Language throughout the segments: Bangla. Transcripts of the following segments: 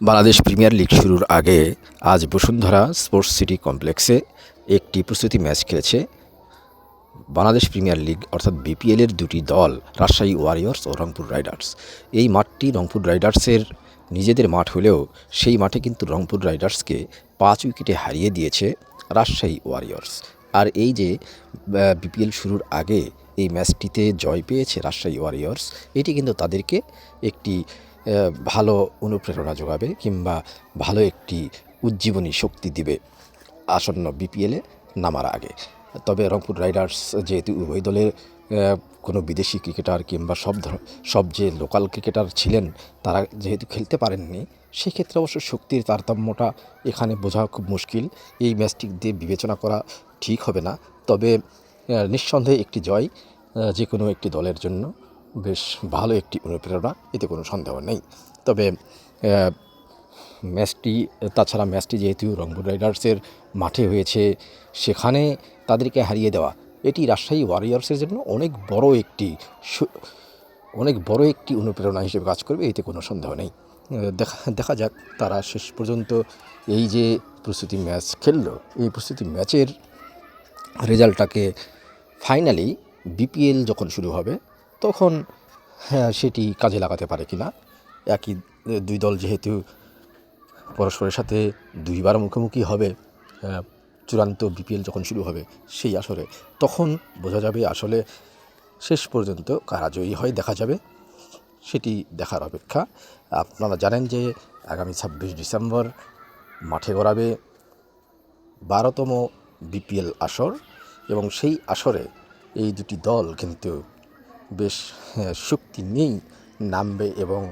বাংলাদেশ প্রিমিয়ার লিগ শুরুর আগে আজ বসুন্ধরা স্পোর্টস সিটি কমপ্লেক্সে একটি প্রস্তুতি ম্যাচ খেলেছে বাংলাদেশ প্রিমিয়ার লিগ, অর্থাৎ বিপিএলের দুটি দল, রাজশাহী ওয়ারিয়র্স ও রংপুর রাইডার্স। এই মাঠটি রংপুর রাইডার্সের নিজেদের মাঠ হলেও সেই মাঠে কিন্তু রংপুর রাইডার্সকে পাঁচ উইকেটে হারিয়ে দিয়েছে রাজশাহী ওয়ারিয়র্স। আর এই যে বিপিএল শুরুর আগে এই ম্যাচটিতে জয় পেয়েছে রাজশাহী ওয়ারিয়র্স, এটি কিন্তু তাদেরকে একটি ভালো অনুপ্রেরণা যোগাবে কিংবা ভালো একটি উজ্জীবনী শক্তি দিবে। আসন্ন বিপিএলে নামার আগে। তবে রংপুর রাইডার্স যেহেতু উভয় দলের কোনো বিদেশি ক্রিকেটার কিংবা সব সব যে লোকাল ক্রিকেটার ছিলেন, তারা যেহেতু খেলতে পারেননি, সেক্ষেত্রে অবশ্য শক্তির তারতম্যটা এখানে বোঝা খুব মুশকিল। এই ম্যাচটি দিয়ে বিবেচনা করা ঠিক হবে না। তবে নিঃসন্দেহে একটি জয় যে কোনো একটি দলের জন্য। বেশ ভালো একটি অনুপ্রেরণা, এতে কোনো সন্দেহ নেই। তবে ম্যাচটি, তাছাড়া ম্যাচটি যেহেতু রংপুর রাইডার্সের মাঠে হয়েছে, সেখানে তাদেরকে হারিয়ে দেওয়া, এটি রাজশাহী ওয়ারিয়ার্সের জন্য অনেক বড় একটি অনেক বড় একটি অনুপ্রেরণা হিসেবে কাজ করবে, এতে কোনো সন্দেহ নেই। দেখা দেখা যাক, তারা শেষ পর্যন্ত এই যে প্রস্তুতি ম্যাচ খেললো, এই প্রস্তুতি ম্যাচের রেজাল্টটাকে ফাইনালি বিপিএল যখন শুরু হবে তখন হ্যাঁ সেটি কাজে লাগাতে পারে কি না একই, দুই দল যেহেতু পরস্পরের সাথে দুইবার মুখোমুখি হবে চূড়ান্ত বিপিএল যখন শুরু হবে সেই আসরে, তখন বোঝা যাবে আসলে শেষ পর্যন্ত কারা জয়ী হয়, দেখা যাবে। সেটি দেখার অপেক্ষা। আপনারা জানেন যে আগামী ছাব্বিশ ডিসেম্বর মাঠে গড়াবে বারোতম বিপিএল আসর এবং সেই আসরে এই দুটি দল কিন্তু বেশ শক্তি নিয়েই নামবে এবং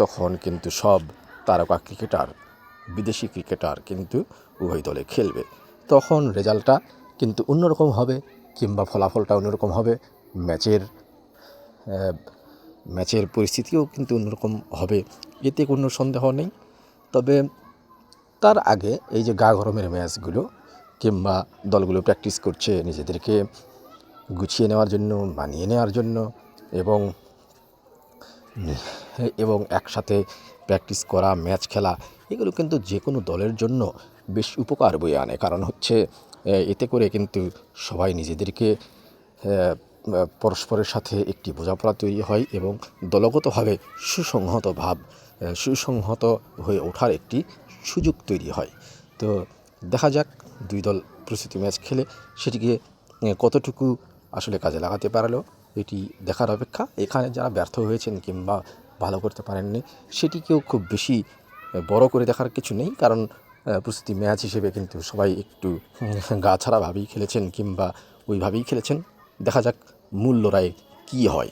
তখন কিন্তু সব তারকা ক্রিকেটার, বিদেশি ক্রিকেটার কিন্তু উভয় দলে খেলবে। তখন রেজাল্টটা কিন্তু অন্যরকম হবে, কিংবা ফলাফলটা অন্যরকম হবে, ম্যাচের ম্যাচের পরিস্থিতিও কিন্তু অন্যরকম হবে, এতে কোনো সন্দেহ নেই। তবে তার আগে এই যে গা গরমের ম্যাচগুলো, কিংবা দলগুলো প্র্যাকটিস করছে নিজেদেরকে গুছিয়ে নেওয়ার জন্য, মানিয়ে নেওয়ার জন্য এবং এবং একসাথে প্র্যাকটিস করা, ম্যাচ খেলা, এগুলো কিন্তু যে কোনো দলের জন্য বেশ উপকার বয়ে আনে। কারণ হচ্ছে এতে করে কিন্তু সবাই নিজেদেরকে পরস্পরের সাথে একটি বোঝাপড়া তৈরি হয় এবং দলগতভাবে সুসংহত ভাব সুসংহত হয়ে ওঠার একটি সুযোগ তৈরি হয়। তো দেখা যাক দুই দল প্রস্তুতি ম্যাচ খেলে সেটিকে কতটুকু আসলে কাজে লাগাতে পারলেও এটি দেখার অপেক্ষা। এখানে যারা ব্যর্থ হয়েছেন কিংবা ভালো করতে পারেননি, সেটিকেও খুব বেশি বড় করে দেখার কিছু নেই। কারণ প্রস্তুতি ম্যাচ হিসেবে কিন্তু সবাই একটু, গা ছাড়াভাবেই খেলেছেন কিংবা ওইভাবেই খেলেছেন। দেখা যাক মূল্য রায় কী হয়।